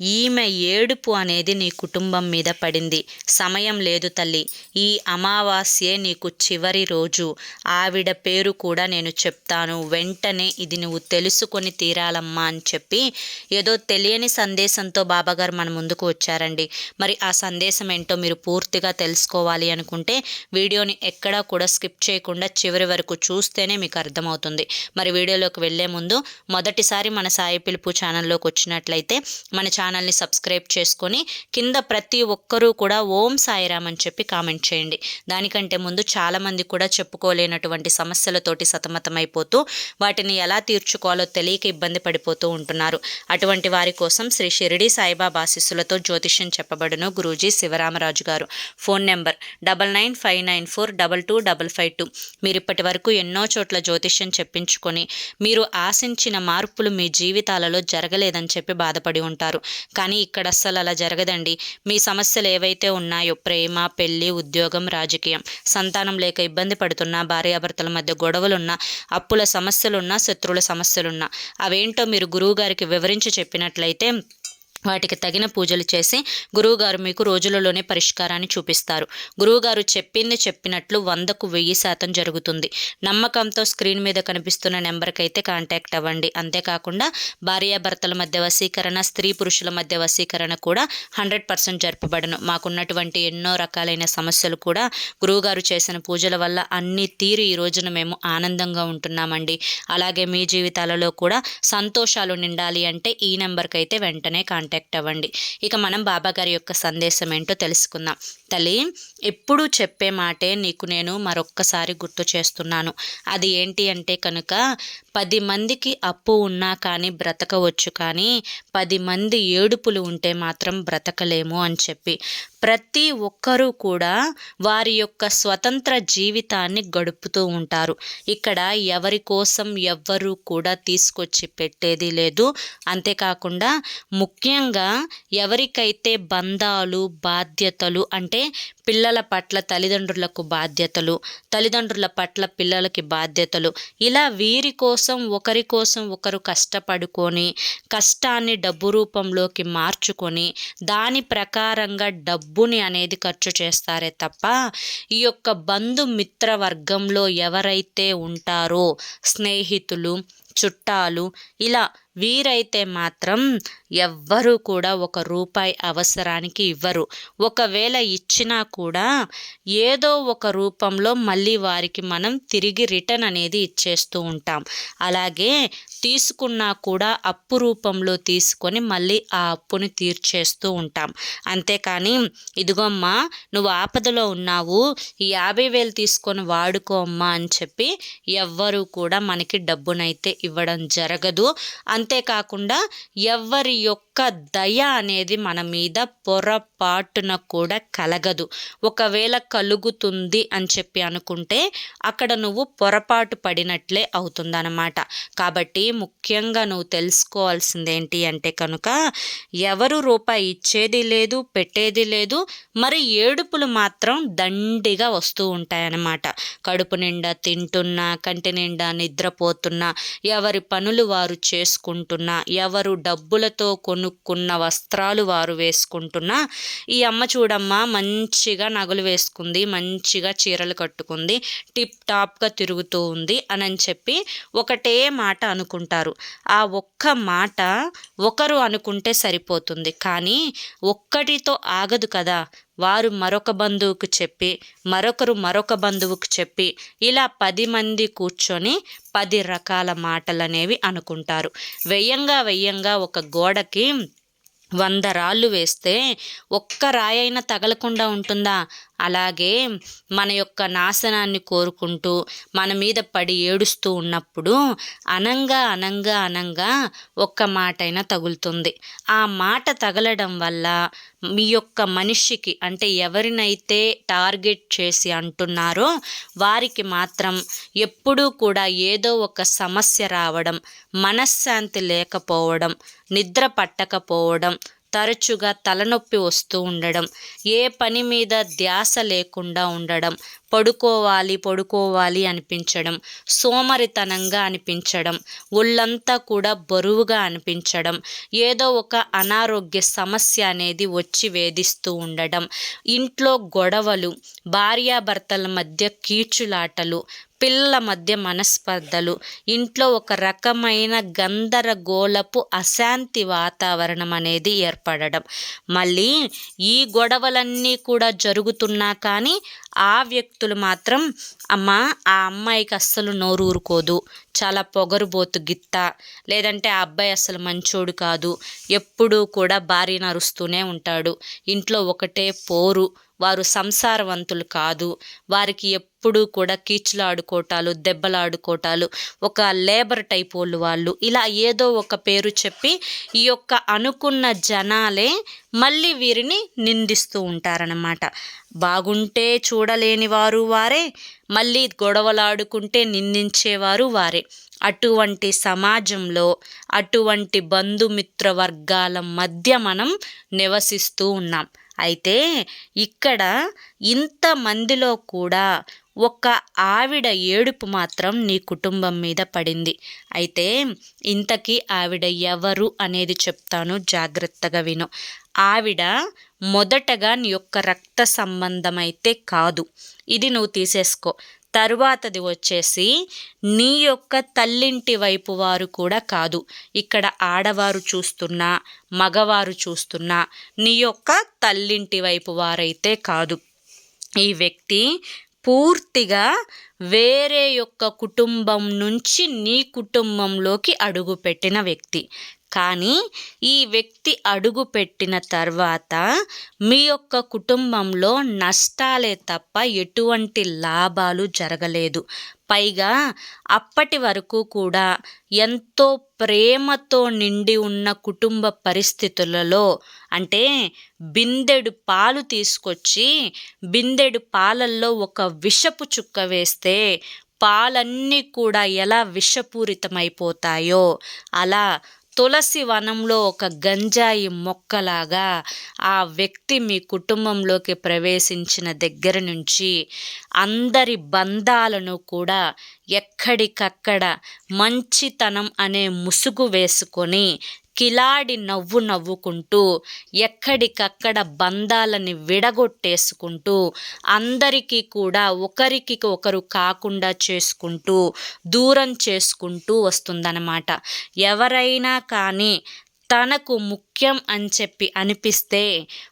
ఈమె ఏడుపు అనేది నీ కుటుంబం మీద పడింది. సమయం లేదు తల్లి. ఈ అమావాస్యే నీకు చివరి రోజు. ఆవిడ పేరు కూడా నేను చెప్తాను. వెంటనే ఇది నువ్వు తెలుసుకొని తీరాలమ్మా అని చెప్పి ఏదో తెలియని సందేశంతో బాబాగారు మన ముందుకు వచ్చారండి. మరి ఆ సందేశం ఏంటో మీరు పూర్తిగా తెలుసుకోవాలి అనుకుంటే వీడియోని ఎక్కడా కూడా స్కిప్ చేయకుండా చివరి వరకు చూస్తేనే మీకు అర్థమవుతుంది. మరి వీడియోలోకి వెళ్ళే ముందు మొదటిసారి మన సాయి పిలుపు ఛానల్లోకి వచ్చినట్లయితే మన ఛానల్ని సబ్స్క్రైబ్ చేసుకొని కింద ప్రతి ఒక్కరూ కూడా ఓం సాయిరామ్ అని చెప్పి కామెంట్ చేయండి. దానికంటే ముందు చాలామంది కూడా చెప్పుకోలేనటువంటి సమస్యలతోటి సతమతమైపోతూ వాటిని ఎలా తీర్చుకోవాలో తెలియక ఇబ్బంది పడిపోతూ ఉంటున్నారు. అటువంటి వారి కోసం శ్రీ షిరిడి సాయిబాబా ఆశీస్సులతో జ్యోతిష్యం చెప్పబడును గురూజీ శివరామరాజు గారు. Phone number double nine five nine four double two double five two. మీరు ఇప్పటి వరకు ఎన్నో చోట్ల జ్యోతిష్యం చెప్పించుకొని మీరు ఆశించిన మార్పులు మీ జీవితాలలో జరగలేదని చెప్పి బాధపడి ఉంటారు. కానీ ఇక్కడ అస్సలు అలా జరగదండి. మీ సమస్యలు ఏవైతే ఉన్నాయో ప్రేమ పెళ్ళి ఉద్యోగం రాజకీయం సంతానం లేక ఇబ్బంది పడుతున్నా భార్యాభర్తల మధ్య గొడవలున్నా అప్పుల సమస్యలున్నా శత్రువుల సమస్యలున్నా అవేంటో మీరు గురువుగారికి వివరించి చెప్పినట్లయితే వాటికి తగిన పూజలు చేసి గురువుగారు మీకు రోజులలోనే పరిష్కారాన్ని చూపిస్తారు. గురువుగారు చెప్పింది చెప్పినట్లు వందకు వెయ్యి శాతం జరుగుతుంది. నమ్మకంతో స్క్రీన్ మీద కనిపిస్తున్న నెంబర్కి అయితే కాంటాక్ట్ అవ్వండి. అంతేకాకుండా భార్యాభర్తల మధ్య వశీకరణ స్త్రీ పురుషుల మధ్య వశీకరణ కూడా హండ్రెడ్ పర్సెంట్ జరపబడను. మాకున్నటువంటి ఎన్నో రకాలైన సమస్యలు కూడా గురువుగారు చేసిన పూజల వల్ల అన్ని తీరు ఈ రోజున మేము ఆనందంగా ఉంటున్నామండి. అలాగే మీ జీవితాలలో కూడా సంతోషాలు నిండాలి అంటే ఈ నెంబర్కి అయితే వెంటనే కాంటాక్ట్ కాంటాక్ట్ అవ్వండి. ఇక మనం బాబాగారి యొక్క సందేశం ఏంటో తెలుసుకుందాం. తల్లి ఎప్పుడు చెప్పే మాటే నీకు నేను మరొక్కసారి గుర్తు చేస్తున్నాను. అది ఏంటి అంటే కనుక పది మందికి అప్పు ఉన్నా కానీ బ్రతకవచ్చు కానీ పది మంది ఏడుపులు ఉంటే మాత్రం బ్రతకలేము అని చెప్పి. ప్రతి ఒక్కరూ కూడా వారి యొక్క స్వతంత్ర జీవితాన్ని గడుపుతూ ఉంటారు. ఇక్కడ ఎవరి కోసం ఎవ్వరూ కూడా తీసుకొచ్చి పెట్టేది లేదు. అంతేకాకుండా ముఖ్యంగా ఎవరికైతే బంధాలు బాధ్యతలు అంటే పిల్లల పట్ల తల్లిదండ్రులకు బాధ్యతలు తల్లిదండ్రుల పట్ల పిల్లలకి బాధ్యతలు ఇలా వీరి కోసం ఒకరి కోసం ఒకరు కష్టపడుకొని కష్టాన్ని డబ్బు రూపంలోకి మార్చుకొని దాని ప్రకారంగా డబ్బు డబ్బుని అనేది ఖర్చు చేస్తారే తప్ప ఈ యొక్క బంధుమిత్ర వర్గంలో ఎవరైతే ఉంటారో స్నేహితులు చుట్టాలు ఇలా వీరైతే మాత్రం ఎవ్వరూ కూడా ఒక రూపాయి అవసరానికి ఇవ్వరు. ఒకవేళ ఇచ్చినా కూడా ఏదో ఒక రూపంలో మళ్ళీ వారికి మనం తిరిగి రిటర్న్ అనేది ఇచ్చేస్తూ ఉంటాం. అలాగే తీసుకున్నా కూడా అప్పు రూపంలో తీసుకొని మళ్ళీ ఆ అప్పుని తీర్చేస్తూ ఉంటాం. అంతేకాని ఇదిగోమ్మా నువ్వు ఆపదలో ఉన్నావు ఈ యాభై వేలు తీసుకొని వాడుకో అమ్మా అని చెప్పి ఎవ్వరూ కూడా మనకి డబ్బునైతే ఇవ్వడం జరగదు. అంతేకాకుండా ఎవరి యొక్క దయ అనేది మన మీద పొరపాటున కూడా కలగదు. ఒకవేళ కలుగుతుంది అని చెప్పి అనుకుంటే అక్కడ నువ్వు పొరపాటు పడినట్లే అవుతుందన్నమాట. కాబట్టి ముఖ్యంగా నువ్వు తెలుసుకోవాల్సింది ఏంటి అంటే కనుక ఎవరు రూపాయి ఇచ్చేది లేదు పెట్టేది లేదు మరి ఏడుపులు మాత్రం దండిగా వస్తూ ఉంటాయన్నమాట. కడుపు నిండా తింటున్నా కంటి నిండా నిద్రపోతున్నా ఎవరి పనులు వారు వేసుకుంటున్నా ఎవరు డబ్బులతో కొనుక్కున్న వస్త్రాలు వారు వేసుకుంటున్నా ఈ అమ్మ చూడమ్మా మంచిగా నగలు వేసుకుంది మంచిగా చీరలు కట్టుకుంది టిప్ టాప్గా తిరుగుతూ ఉంది అని చెప్పి ఒకటే మాట అనుకుంటారు. ఆ ఒక్క మాట ఒకరు అనుకుంటే సరిపోతుంది. కానీ ఒక్కటితో ఆగదు కదా. వారు మరొక బంధువుకు చెప్పి మరొకరు మరొక బంధువుకు చెప్పి ఇలా పది మంది కూర్చొని పది రకాల మాటలు అనేవి అనుకుంటారు. వెయ్యంగా వెయ్యంగా ఒక గోడకి వంద రాళ్ళు వేస్తే ఒక్క రాయైనా తగలకుండా ఉంటుందా? అలాగే మన యొక్క నాశనాన్ని కోరుకుంటూ మన మీద పడి ఏడుస్తూ ఉన్నప్పుడు అనంగా అనంగా అనంగా ఒక్క మాటైనా తగులుతుంది. ఆ మాట తగలడం వల్ల మీ యొక్క మనిషికి అంటే ఎవరినైతే టార్గెట్ చేసి అంటున్నారో వారికి మాత్రం ఎప్పుడూ కూడా ఏదో ఒక సమస్య రావడం మనశ్శాంతి లేకపోవడం నిద్ర పట్టకపోవడం తరచుగా తలనొప్పి వస్తూ ఉండడం ఏ పని మీద ధ్యాస లేకుండా ఉండడం పడుకోవాలి పడుకోవాలి అనిపించడం సోమరితనంగా అనిపించడం ఒళ్ళంతా కూడా బరువుగా అనిపించడం ఏదో ఒక అనారోగ్య సమస్య అనేది వచ్చి వేధిస్తూ ఉండడం ఇంట్లో గొడవలు భార్యాభర్తల మధ్య కీచులాటలు పిల్లల మధ్య మనస్పర్ధలు ఇంట్లో ఒక రకమైన గందరగోళపు అశాంతి వాతావరణం అనేది ఏర్పడడం. మళ్ళీ ఈ గొడవలన్నీ కూడా జరుగుతున్నా కానీ ఆ వ్యక్తులు మాత్రం అమ్మ ఆ అమ్మాయికి అస్సలు నోరు ఊరుకోదు. చాలా పొగరుబోతు గిత్త. లేదంటే ఆ అబ్బాయి అసలు మంచోడు కాదు. ఎప్పుడూ కూడా భార్యను అరుస్తూనే ఉంటాడు. ఇంట్లో ఒకటే పోరు. వారు సంసారవంతులు కాదు. వారికి ఎప్పుడూ కూడా కీచులాడుకోటాలు దెబ్బలాడుకోటాలు ఒక లేబర్ టైప్ వాళ్ళు వాళ్ళు. ఇలా ఏదో ఒక పేరు చెప్పి ఈ యొక్క అనుకున్న జనాలే మళ్ళీ వీరిని నిందిస్తూ ఉంటారన్నమాట. బాగుంటే చూడలేని వారు వారే మళ్ళీ గొడవలాడుకుంటే నిందించేవారు వారే. అటువంటి సమాజంలో అటువంటి బంధుమిత్ర వర్గాల మధ్య మనం నివసిస్తూ ఉన్నాం. అయితే ఇక్కడ ఇంతమందిలో కూడా ఒక ఆవిడ ఏడుపు మాత్రం నీ కుటుంబం మీద పడింది. అయితే ఇంతకీ ఆవిడ ఎవరు అనేది చెప్తాను జాగ్రత్తగా విను. ఆవిడ మొదటగా నీ యొక్క రక్త సంబంధం అయితే కాదు. ఇది నువ్వు తీసేసుకో. తరువాతది వచ్చేసి నీ యొక్క తల్లింటి వైపు వారు కూడా కాదు. ఇక్కడ ఆడవారు చూస్తున్నా మగవారు చూస్తున్నా నీ యొక్క తల్లింటి వైపు వారైతే కాదు. ఈ వ్యక్తి పూర్తిగా వేరే యొక్క కుటుంబం నుంచి నీ కుటుంబంలోకి అడుగుపెట్టిన వ్యక్తి. కానీ ఈ వ్యక్తి అడుగు పెట్టిన తర్వాత మీ యొక్క కుటుంబంలో నష్టాలే తప్ప ఎటువంటి లాభాలు జరగలేదు. పైగా అప్పటి వరకు కూడా ఎంతో ప్రేమతో నిండి ఉన్న కుటుంబ పరిస్థితులలో అంటే బిందెడు పాలు తీసుకొచ్చి బిందెడు పాలల్లో ఒక విషపు చుక్క వేస్తే పాలన్నీ కూడా ఎలా విషపూరితమైపోతాయో అలా తులసి వనంలో ఒక గంజాయి మొక్కలాగా ఆ వ్యక్తి మీ కుటుంబంలోకి ప్రవేశించిన దగ్గర నుంచి అందరి బంధాలను కూడా ఎక్కడికక్కడ మంచితనం అనే ముసుగు వేసుకొని కిలాడి నవ్వు నవ్వుకుంటూ ఎక్కడికక్కడ బంధాలని విడగొట్టేసుకుంటూ అందరికీ కూడా ఒకరికి ఒకరు కాకుండా చేసుకుంటూ దూరం చేసుకుంటూ వస్తుందన్నమాట. ఎవరైనా కానీ తనకు ముఖ్యం అని చెప్పి అనిపిస్తే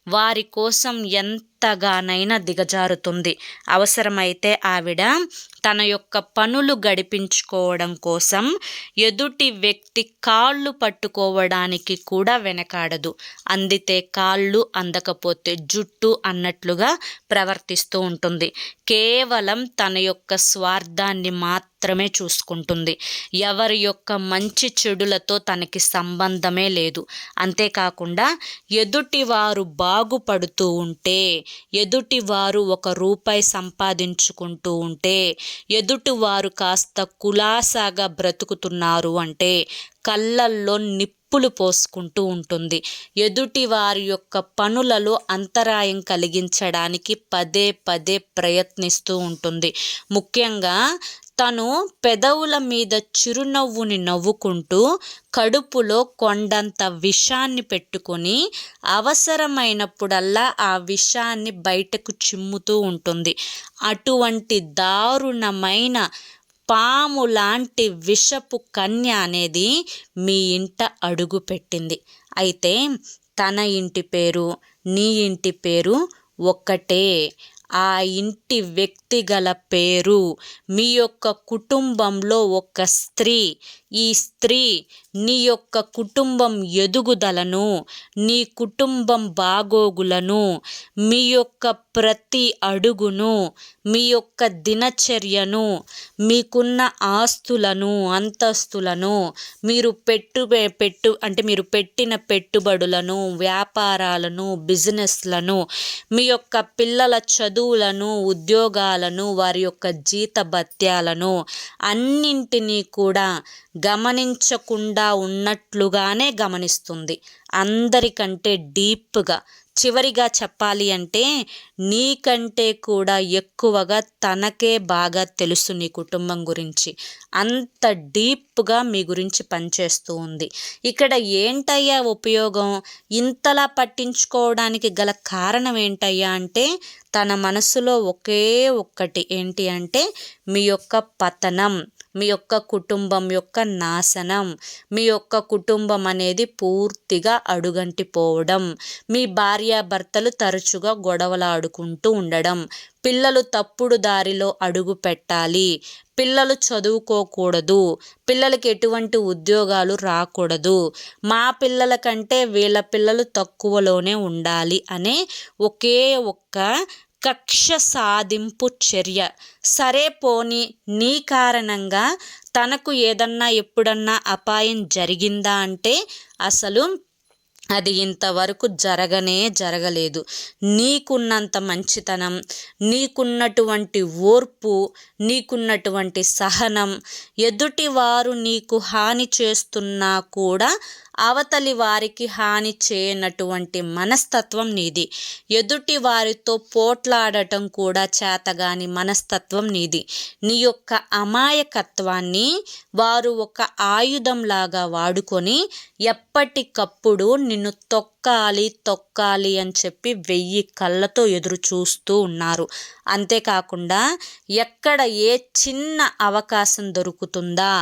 వారి కోసం ఎంత ఎంతగానైనా దిగజారుతుంది. అవసరమైతే ఆవిడ తన యొక్క పనులు గడిపించుకోవడం కోసం ఎదుటి వ్యక్తి కాళ్ళు పట్టుకోవడానికి కూడా వెనకాడదు. అందితే కాళ్ళు అందకపోతే జుట్టు అన్నట్లుగా ప్రవర్తిస్తూ ఉంటుంది. కేవలం తన యొక్క స్వార్థాన్ని మాత్రమే చూసుకుంటుంది. ఎవరి యొక్క మంచి చెడులతో తనకి సంబంధమే లేదు. అంతేకాకుండా ఎదుటివారు బాగుపడుతూ ఉంటే ఎదుటివారు ఒక రూపాయి సంపాదించుకుంటూ ఉంటే ఎదుటివారు కాస్త కులాసాగా బ్రతుకుతున్నారు అంటే కళ్ళల్లో నిప్పులు పోసుకుంటూ ఉంటుంది. ఎదుటి వారి యొక్క పనులలో అంతరాయం కలిగించడానికి పదే పదే ప్రయత్నిస్తూ ఉంటుంది. ముఖ్యంగా తను పెదవుల మీద చిరునవ్వుని నవ్వుకుంటూ కడుపులో కొండంత విషాన్ని పెట్టుకొని అవసరమైనప్పుడల్లా ఆ విషాన్ని బయటకు చిమ్ముతూ ఉంటుంది. అటువంటి దారుణమైన పాము లాంటి విషపు కన్య అనేది మీ ఇంట అడుగు పెట్టింది. అయితే తన ఇంటి పేరు నీ ఇంటి పేరు ఒక్కటే. ఆ ఇంటి వ్యక్తి గల పేరు. మీ యొక్క కుటుంబంలో ఒక స్త్రీ. ఈ స్త్రీ నీ యొక్క కుటుంబం ఎదుగుదలను నీ కుటుంబం బాగోగులను మీ యొక్క ప్రతి అడుగును మీ యొక్క దినచర్యను మీకున్న ఆస్తులను అంతస్తులను మీరు పెట్టు పెట్టు అంటే మీరు పెట్టిన పెట్టుబడులను వ్యాపారాలను బిజినెస్లను మీ యొక్క పిల్లల చదువులను ఉద్యోగాలను వారి యొక్క జీత భత్యాలను అన్నింటినీ కూడా గమనించకుండా ఉన్నట్లుగానే గమనిస్తుంది. అందరికంటే డీప్గా చివరిగా చెప్పాలి అంటే నీకంటే కూడా ఎక్కువగా తనకే బాగా తెలుసు నీ కుటుంబం గురించి. అంత డీప్గా మీ గురించి పనిచేస్తూ ఉంది. ఇక్కడ ఏంటయ్యా ఉపయోగం? ఇంతలా పట్టించుకోవడానికి గల కారణం ఏంటయ్యా అంటే తన మనసులో ఒకే ఒక్కటి ఏంటి అంటే మీ యొక్క పతనం మీ యొక్క కుటుంబం యొక్క నాశనం మీ యొక్క కుటుంబం అనేది పూర్తిగా అడుగంటిపోవడం మీ భార్యాభర్తలు తరచుగా గొడవలాడుకుంటూ ఉండడం పిల్లలు తప్పుడు దారిలో అడుగు పెట్టాలి. పిల్లలు చదువుకోకూడదు. పిల్లలకి ఎటువంటి ఉద్యోగాలు రాకూడదు. మా పిల్లల కంటే వీళ్ళ పిల్లలు తక్కువలోనే ఉండాలి అనే ఒకే ఒక్క కక్ష సాధింపు చర్య. సరే పోని నీ కారణంగా తనకు ఏదన్నా ఎప్పుడన్నా అపాయం జరిగిందా అంటే అసలు అది ఇంతవరకు జరగనే జరగలేదు. నీకున్నంత మంచితనం నీకున్నటువంటి ఓర్పు నీకున్నటువంటి సహనం ఎదుటివారు నీకు హాని చేస్తున్నా కూడా అవతలి వారికి హాని చేయనటువంటి మనస్తత్వం నీది. ఎదుటి వారితో పోట్లాడటం కూడా చేతగాని మనస్తత్వం నీది. నీ యొక్క అమాయకత్వాన్ని వారు ఒక ఆయుధంలాగా వాడుకొని ఎప్పటికప్పుడు నిన్ను తొక్క తొక్కాలి తొక్కాలి అని చెప్పి వెయ్యి కళ్ళతో ఎదురు చూస్తూ ఉన్నారు. అంతేకాకుండా ఎక్కడ ఏ చిన్న అవకాశం దొరుకుతుందా?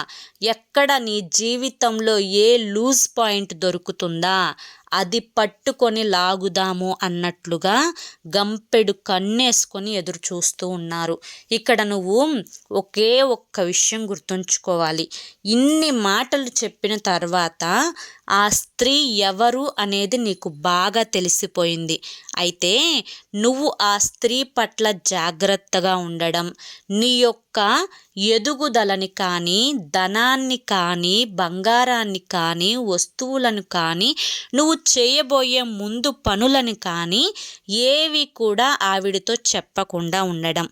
ఎక్కడ నీ జీవితంలో ఏ లూజ్ పాయింట్ దొరుకుతుందా? అది పట్టుకొని లాగుదాము అన్నట్లుగా గంపెడు కన్నేసుకొని ఎదురు చూస్తూ ఉన్నారు. ఇక్కడ నువ్వు ఒకే ఒక్క విషయం గుర్తుంచుకోవాలి. ఇన్ని మాటలు చెప్పిన తర్వాత ఆ స్త్రీ ఎవరు అనేది నీకు బాగా తెలిసిపోయింది. అయితే నువ్వు ఆ స్త్రీ పట్ల జాగ్రత్తగా ఉండడం నీ యొక్క ఎదుగుదలని కానీ ధనాన్ని కానీ బంగారాన్ని కానీ వస్తువులను కానీ నువ్వు చేయబోయే ముందు పనులను కానీ ఏవి కూడా ఆవిడతో చెప్పకుండా ఉండడం.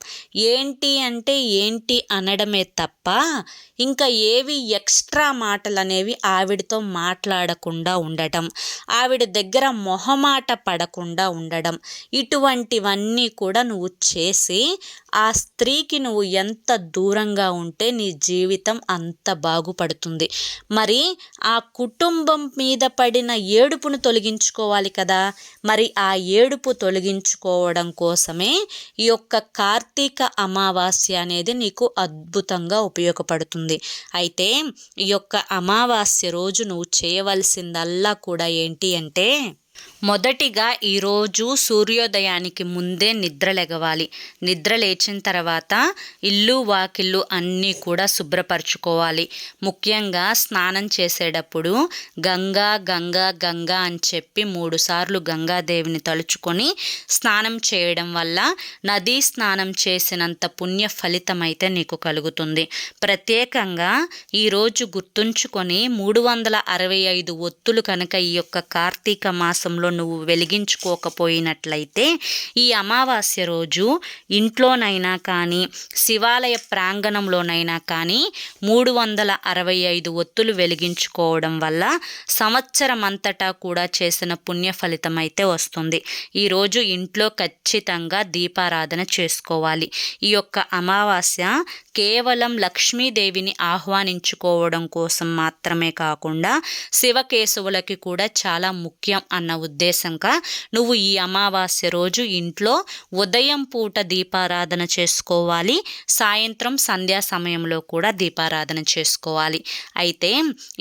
ఏంటి అంటే ఏంటి అనడమే తప్ప ఇంకా ఏవి ఎక్స్ట్రా మాటలు అనేవి ఆవిడతో మాట్లాడకుండా ఉండటం ఆవిడ దగ్గర మొహమాట పడకుండా ఉండడం ఇటువంటివన్నీ కూడా నువ్వు చేసి ఆ స్త్రీకి నువ్వు ఎంత దూరంగా ఉంటే నీ జీవితం అంత బాగుపడుతుంది. మరి ఆ కుటుంబం మీద పడిన ఏడుపును తొలగించుకోవాలి కదా. మరి ఆ ఏడుపు తొలగించుకోవడం కోసమే ఈ యొక్క కార్తీక అమావాస్య అనేది నీకు అద్భుతంగా ఉపయోగపడుతుంది. అయితే ఈ యొక్క అమావాస్య రోజు నువ్వు చేయవలసిందల్లా కూడా ఏంటి అంటే మొదటిగా ఈరోజు సూర్యోదయానికి ముందే నిద్ర లెగవాలి. నిద్ర లేచిన తర్వాత ఇల్లు వాకిళ్ళు అన్నీ కూడా శుభ్రపరచుకోవాలి. ముఖ్యంగా స్నానం చేసేటప్పుడు గంగా గంగా గంగా అని చెప్పి మూడుసార్లు గంగాదేవిని తలుచుకొని స్నానం చేయడం వల్ల నదీ స్నానం చేసినంత పుణ్య ఫలితం అయితే నీకు కలుగుతుంది. ప్రత్యేకంగా ఈరోజు గుర్తుంచుకొని మూడు వందల అరవై ఐదు ఒత్తులు కనుక ఈ యొక్క కార్తీక మాసంలో నువ్వు వెలిగించుకోకపోయినట్లయితే ఈ అమావాస్య రోజు ఇంట్లోనైనా కానీ శివాలయ ప్రాంగణంలోనైనా కానీ మూడు వందల అరవై ఐదు ఒత్తులు వెలిగించుకోవడం వల్ల సంవత్సరం అంతటా కూడా చేసిన పుణ్య ఫలితం అయితే వస్తుంది. ఈరోజు ఇంట్లో ఖచ్చితంగా దీపారాధన చేసుకోవాలి. ఈ యొక్క అమావాస్య కేవలం లక్ష్మీదేవిని ఆహ్వానించుకోవడం కోసం మాత్రమే కాకుండా శివకేశవులకి కూడా చాలా ముఖ్యం అన్న ఉద్దేశం ఉద్దేశంగా నువ్వు ఈ అమావాస్య రోజు ఇంట్లో ఉదయం పూట దీపారాధన చేసుకోవాలి సాయంత్రం సంధ్యా సమయంలో కూడా దీపారాధన చేసుకోవాలి. అయితే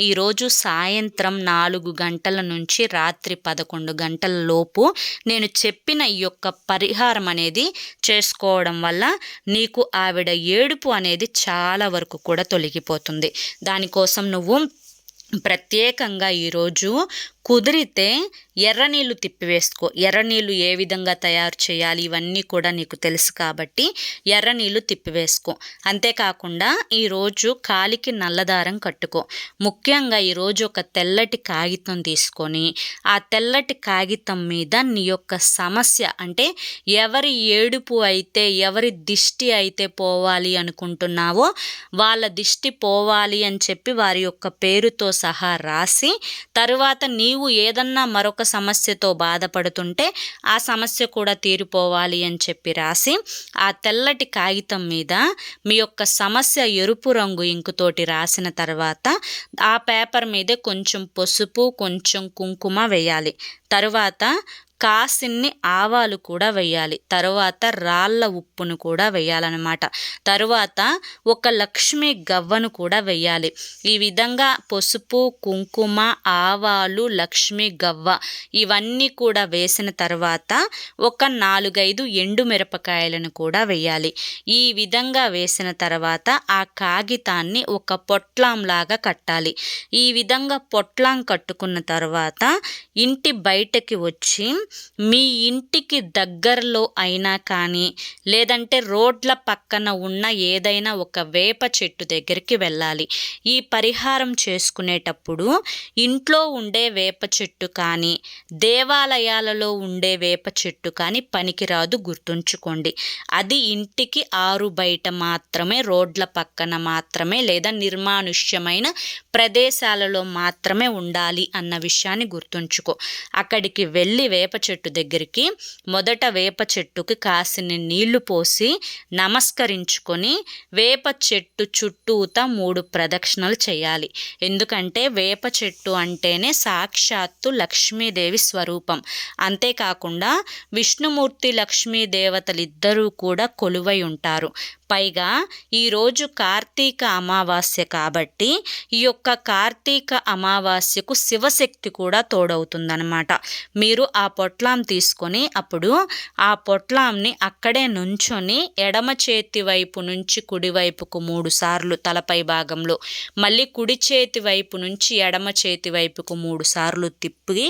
ఈరోజు సాయంత్రం నాలుగు గంటల నుంచి రాత్రి పదకొండు గంటల లోపు నేను చెప్పిన ఈ యొక్క పరిహారం అనేది చేసుకోవడం వల్ల నీకు ఆవిడ ఏడుపు అనేది చాలా వరకు కూడా తొలగిపోతుంది. దానికోసం నువ్వు ప్రత్యేకంగా ఈరోజు కుదిరితే ఎర్రనీళ్ళు తిప్పివేసుకో. ఎర్రనీళ్ళు ఏ విధంగా తయారు చేయాలి ఇవన్నీ కూడా నీకు తెలుసు కాబట్టి ఎర్రనీళ్ళు తిప్పివేసుకో. అంతేకాకుండా ఈరోజు కాలికి నల్లదారం కట్టుకో. ముఖ్యంగా ఈరోజు ఒక తెల్లటి కాగితం తీసుకొని ఆ తెల్లటి కాగితం మీద నీ యొక్క సమస్య అంటే ఎవరి ఏడుపు అయితే ఎవరి దిష్టి అయితే పోవాలి అనుకుంటున్నావో వాళ్ళ దిష్టి పోవాలి అని చెప్పి వారి యొక్క పేరుతో సహా రాసి తరువాత నీ నీవు ఏదన్నా మరొక సమస్యతో బాధపడుతుంటే ఆ సమస్య కూడా తీరిపోవాలి అని చెప్పి రాసి ఆ తెల్లటి కాగితం మీద మీ యొక్క సమస్య ఎరుపు రంగు ఇంకుతోటి రాసిన తర్వాత ఆ పేపర్ మీదే కొంచెం పసుపు కొంచెం కుంకుమ వేయాలి. తరువాత కాసిన్ని ఆవాలు కూడా వేయాలి తరువాత రాళ్ళ ఉప్పును కూడా వేయాలన్నమాట తరువాత ఒక లక్ష్మి గవ్వను కూడా వేయాలి ఈ విధంగా పసుపు కుంకుమ ఆవాలు లక్ష్మి గవ్వ ఇవన్నీ కూడా వేసిన తర్వాత ఒక నాలుగైదు ఎండు మిరపకాయలను కూడా వేయాలి ఈ విధంగా వేసిన తర్వాత ఆ కాగితాన్ని ఒక పొట్లాంలాగా కట్టాలి. ఈ విధంగా పొట్లాం కట్టుకున్న తర్వాత ఇంటి బయటకి వచ్చి మీ ఇంటికి దగ్గరలో అయినా కానీ లేదంటే రోడ్ల పక్కన ఉన్న ఏదైనా ఒక వేప చెట్టు దగ్గరికి వెళ్ళాలి. ఈ పరిహారం చేసుకునేటప్పుడు ఇంట్లో ఉండే వేప చెట్టు కానీ దేవాలయాలలో ఉండే వేప చెట్టు కానీ పనికిరాదు గుర్తుంచుకోండి. అది ఇంటికి ఆరు బయట మాత్రమే రోడ్ల పక్కన మాత్రమే లేదా నిర్మానుష్యమైన ప్రదేశాలలో మాత్రమే ఉండాలి అన్న విషయాన్ని గుర్తుంచుకో. అక్కడికి వెళ్ళి వేప చెట్టు దగ్గరికి మొదట వేప చెట్టుకి కాసిని నీళ్ళు పోసి నమస్కరించుకొని వేప చెట్టు చుట్టూత మూడు ప్రదక్షిణలు చేయాలి. ఎందుకంటే వేప చెట్టు అంటేనే సాక్షాత్తు లక్ష్మీదేవి స్వరూపం. అంతేకాకుండా విష్ణుమూర్తి లక్ష్మీ దేవతలిద్దరూ కూడా కొలువై ఉంటారు. పైగా ఈరోజు కార్తీక అమావాస్య కాబట్టి ఈ యొక్క కార్తీక అమావాస్యకు శివశక్తి కూడా తోడవుతుందనమాట మీరు ఆ పొట్లాం తీసుకొని అప్పుడు ఆ పొట్లాంని అక్కడే నుంచొని ఎడమ చేతి వైపు నుంచి కుడివైపుకు మూడు సార్లు తలపై భాగంలో మళ్ళీ కుడి చేతి వైపు నుంచి ఎడమ చేతి వైపుకు మూడు సార్లు తిప్పి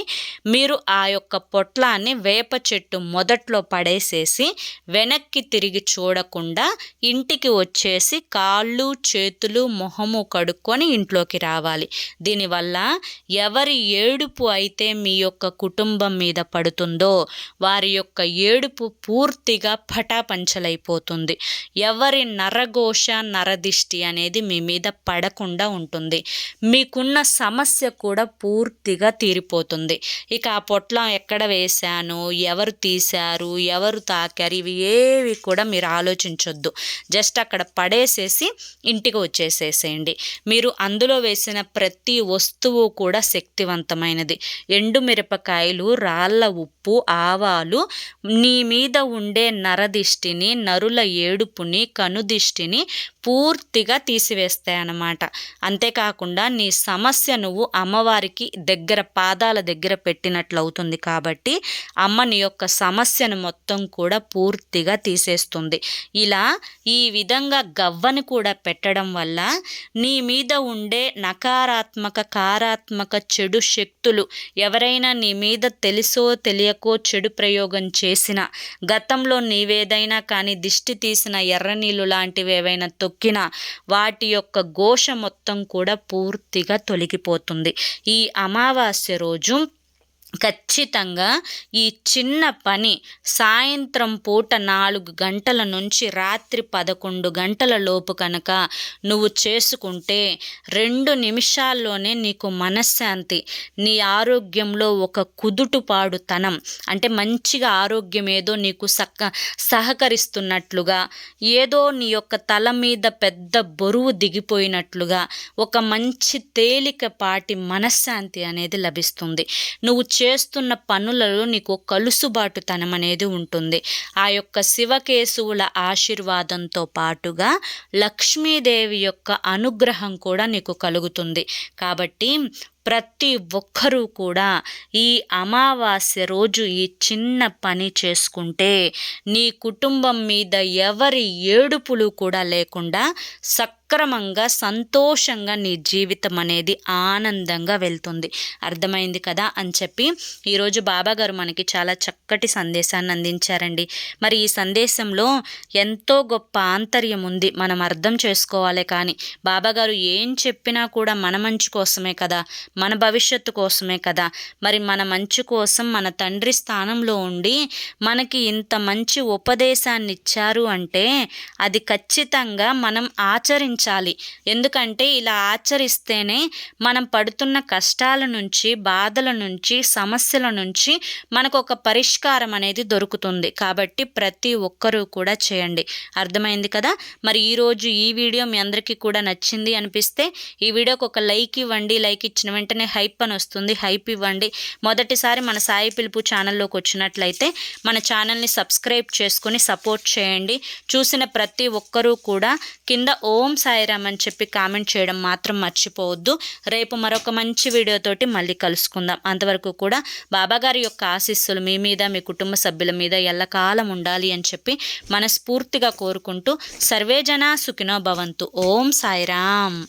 మీరు ఆ యొక్క పొట్లాన్ని వేప చెట్టు మొదట్లో పడేసేసి వెనక్కి తిరిగి చూడకుండా ఇంటికి వచ్చేసి కాళ్ళు చేతులు మొహము కడుక్కొని ఇంట్లోకి రావాలి. దీనివల్ల ఎవరి ఏడుపు అయితే మీ యొక్క కుటుంబం మీద పడుతుందో వారి యొక్క ఏడుపు పూర్తిగా పటాపంచలైపోతుంది. ఎవరి నరఘోష నరదిష్టి అనేది మీ మీద పడకుండా ఉంటుంది. మీకున్న సమస్య కూడా పూర్తిగా తీరిపోతుంది. ఇక ఆ పొట్లం ఎక్కడ వేశాను ఎవరు తీశారు ఎవరు తాకారు ఇవి ఏవి కూడా మీరు ఆలోచించొద్దు. జస్ట్ అక్కడ పడేసేసి ఇంటికి వచ్చేసేసేయండి. మీరు అందులో వేసిన ప్రతి వస్తువు కూడా శక్తివంతమైనది. ఎండు మిరపకాయలు రాళ్ళ ఉప్పు ఆవాలు నీ మీద ఉండే నరదిష్టిని నరుల ఏడుపుని కనుదిష్టిని పూర్తిగా తీసివేస్తాయన్నమాట. అంతేకాకుండా నీ సమస్య నువ్వు అమ్మవారికి దగ్గర పాదాల దగ్గర పెట్టినట్లు అవుతుంది కాబట్టి అమ్మ నీ యొక్క సమస్యను మొత్తం కూడా పూర్తిగా తీసేస్తుంది. ఇలా ఈ విధంగా గవ్వని కూడా పెట్టడం వల్ల నీ మీద ఉండే నకారాత్మక కారాత్మక చెడు శక్తులు ఎవరైనా నీ మీద తెలుసో తెలియకో చెడు ప్రయోగం చేసిన గతంలో నీవేదైనా కానీ దిష్టి తీసిన ఎర్రనీళ్ళు లాంటివి ఏవైనా తొక్కినా వాటి యొక్క ఘోష మొత్తం కూడా పూర్తిగా తొలగిపోతుంది. ఈ అమావాస్య రోజు ఖచ్చితంగా ఈ చిన్న పని సాయంత్రం పూట నాలుగు గంటల నుంచి రాత్రి పదకొండు గంటల లోపు కనుక నువ్వు చేసుకుంటే రెండు నిమిషాల్లోనే నీకు మనశ్శాంతి నీ ఆరోగ్యంలో ఒక కుదుటుపాడుతనం. అంటే మంచిగా ఆరోగ్యం ఏదో నీకు సక్క సహకరిస్తున్నట్లుగా ఏదో నీ యొక్క తల మీద పెద్ద బరువు దిగిపోయినట్లుగా ఒక మంచి తేలికపాటి మనశ్శాంతి అనేది లభిస్తుంది. నువ్వు చేస్తున్న పనులలో నీకు కలుసుబాటుతనం అనేది ఉంటుంది. ఆ యొక్క శివకేశవుల ఆశీర్వాదంతో పాటుగా లక్ష్మీదేవి యొక్క అనుగ్రహం కూడా నీకు కలుగుతుంది. కాబట్టి ప్రతి ఒక్కరూ కూడా ఈ అమావాస్య రోజు ఈ చిన్న పని చేసుకుంటే నీ కుటుంబం మీద ఎవరి ఏడుపులు కూడా లేకుండా సక్ సక్రమంగా సంతోషంగా నీ జీవితం అనేది ఆనందంగా వెళ్తుంది. అర్థమైంది కదా? అని చెప్పి ఈరోజు బాబాగారు మనకి చాలా చక్కటి సందేశాన్ని అందించారండి. మరి ఈ సందేశంలో ఎంతో గొప్ప ఆంతర్యం ఉంది. మనం అర్థం చేసుకోవాలి కానీ బాబాగారు ఏం చెప్పినా కూడా మన మంచి కోసమే కదా? మన భవిష్యత్తు కోసమే కదా? మరి మన మంచి కోసం మన తండ్రి స్థానంలో ఉండి మనకి ఇంత మంచి ఉపదేశాన్ని ఇచ్చారు అంటే అది ఖచ్చితంగా మనం ఆచరించాలి. ఎందుకంటే ఇలా ఆచరిస్తేనే మనం పడుతున్న కష్టాల నుంచి బాధల నుంచి సమస్యల నుంచి మనకు ఒక పరిష్కారం అనేది దొరుకుతుంది. కాబట్టి ప్రతి ఒక్కరూ కూడా చేయండి. అర్థమైంది కదా? మరి ఈరోజు ఈ వీడియో మీ అందరికీ కూడా నచ్చింది అనిపిస్తే ఈ వీడియోకి ఒక లైక్ ఇవ్వండి. లైక్ ఇచ్చిన వెంటనే హైప్ అని వస్తుంది. హైప్ ఇవ్వండి. మొదటిసారి మన సాయి పిలుపు ఛానల్లోకి వచ్చినట్లయితే మన ఛానల్ని సబ్స్క్రైబ్ చేసుకొని సపోర్ట్ చేయండి. చూసిన ప్రతి ఒక్కరూ కూడా కింద ఓం సాయిరామ్ అని చెప్పి కామెంట్ చేయడం మాత్రం మర్చిపోవద్దు. రేపు మరొక మంచి వీడియోతోటి మళ్ళీ కలుసుకుందాం. అంతవరకు కూడా బాబాగారి యొక్క ఆశీస్సులు మీ మీద మీ కుటుంబ సభ్యుల మీద ఎల్లకాలం ఉండాలి అని చెప్పి మనస్ఫూర్తిగా కోరుకుంటూ సర్వేజన సుఖినో భవంతు. ఓం సాయిరామ్.